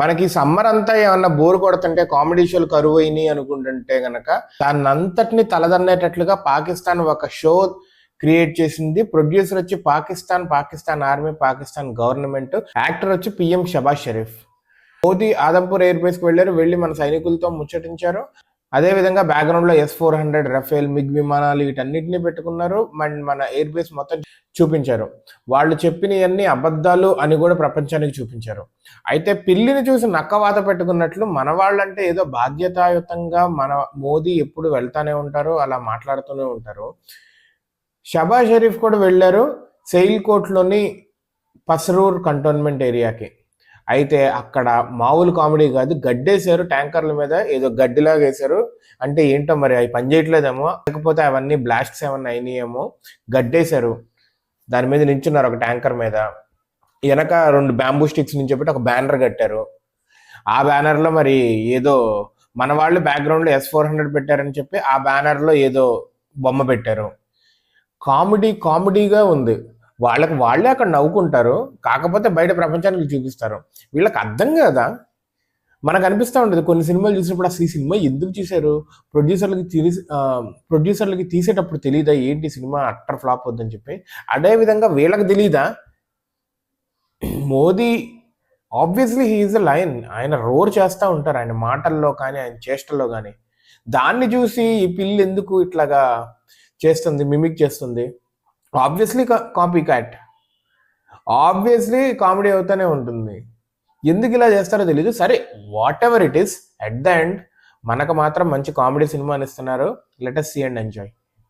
మనకి సమ్మర్ అంతా ఏమన్నా బోర్ కొడుతుంటే కామెడీ షోలు కరువు అయినాయి అనుకుంటుంటే గనక దాన్ని అంతటిని తలదన్నేటట్లుగా పాకిస్తాన్ ఒక షో క్రియేట్ చేసింది. ప్రొడ్యూసర్ వచ్చి Pakistan Pakistan army Pakistan government. Actor వచ్చి పిఎం షబాజ్ షరీఫ్. మోదీ ఆదంపూర్ ఎయిర్కి వెళ్ళారు. వెళ్ళి మన సైనికులతో ముచ్చటించారు. అదే విధంగా S four hundred Rafale MiG విమానాలు వీటన్నిటిని పెట్టుకున్నారు. అండ్ మన ఎయిర్ బేస్ మొత్తం చూపించారు. వాళ్ళు చెప్పినవన్నీ అబద్ధాలు అని కూడా ప్రపంచానికి చూపించారు. అయితే పిల్లిని చూసి నక్కవాత పెట్టుకున్నట్లు మన వాళ్ళంటే ఏదో బాధ్యతాయుతంగా మన మోదీ ఎప్పుడు వెళ్తానే ఉంటారు అలా మాట్లాడుతూనే ఉంటారు. షబా షరీఫ్ కూడా వెళ్ళారు సెయిల్ కోట్లోని పసరూర్ కంటోన్మెంట్ ఏరియాకి అయితే అక్కడ మామూలు కామెడీ కాదు గడ్డేశారు ట్యాంకర్ల మీద ఏదో గడ్డిలాగా వేశారు. అంటే ఏంటో మరి అవి పనిచేయట్లేదేమో లేకపోతే అవన్నీ బ్లాస్ట్స్ ఏమన్నా అయినాయేమో. గడ్డేశారు. దాని మీద నించున్నారు ఒక ట్యాంకర్ మీద. వెనక రెండు బ్యాంబూ స్టిక్స్ నుంచి చెప్పి ఒక బ్యానర్ కట్టారు. ఆ బ్యానర్లో మరి ఏదో మన వాళ్ళు బ్యాక్గ్రౌండ్లో ఎస్ ఫోర్ హండ్రెడ్ పెట్టారని చెప్పి ఆ బ్యానర్లో ఏదో బొమ్మ పెట్టారు. కామెడీ కామెడీగా ఉంది. వాళ్ళకి వాళ్ళే అక్కడ నవ్వుకుంటారు. కాకపోతే బయట ప్రపంచానికి చూపిస్తారు. వీళ్ళకి అర్థం కదా? మనకు అనిపిస్తూ ఉంటుంది. కొన్ని సినిమాలు చూసినప్పుడు అసలు ఈ సినిమా ఎందుకు తీశారు ప్రొడ్యూసర్లకి తీసి ప్రొడ్యూసర్లకి తీసేటప్పుడు తెలియదా ఏంటి సినిమా అట్టర్ ఫ్లాప్ వద్దని చెప్పి? అదేవిధంగా వీళ్ళకి తెలియదా Modi obviously he is a lion ఆయన రోర్ చేస్తూ ఉంటారు. ఆయన మాటల్లో కానీ ఆయన చేష్టల్లో కానీ. దాన్ని చూసి ఈ పిల్లి ఎందుకు ఇట్లాగా చేస్తుంది మిమిక్ చేస్తుంది? Obviously copy cat obviously comedy అవుతూనే ఉంటుంది. ఎందుకు ఇలా చేస్తారో తెలియదు సరే whatever it is at the end మనకు మాత్రం మంచి కామెడీ సినిమా ఇస్తున్నారు. Latest see and enjoy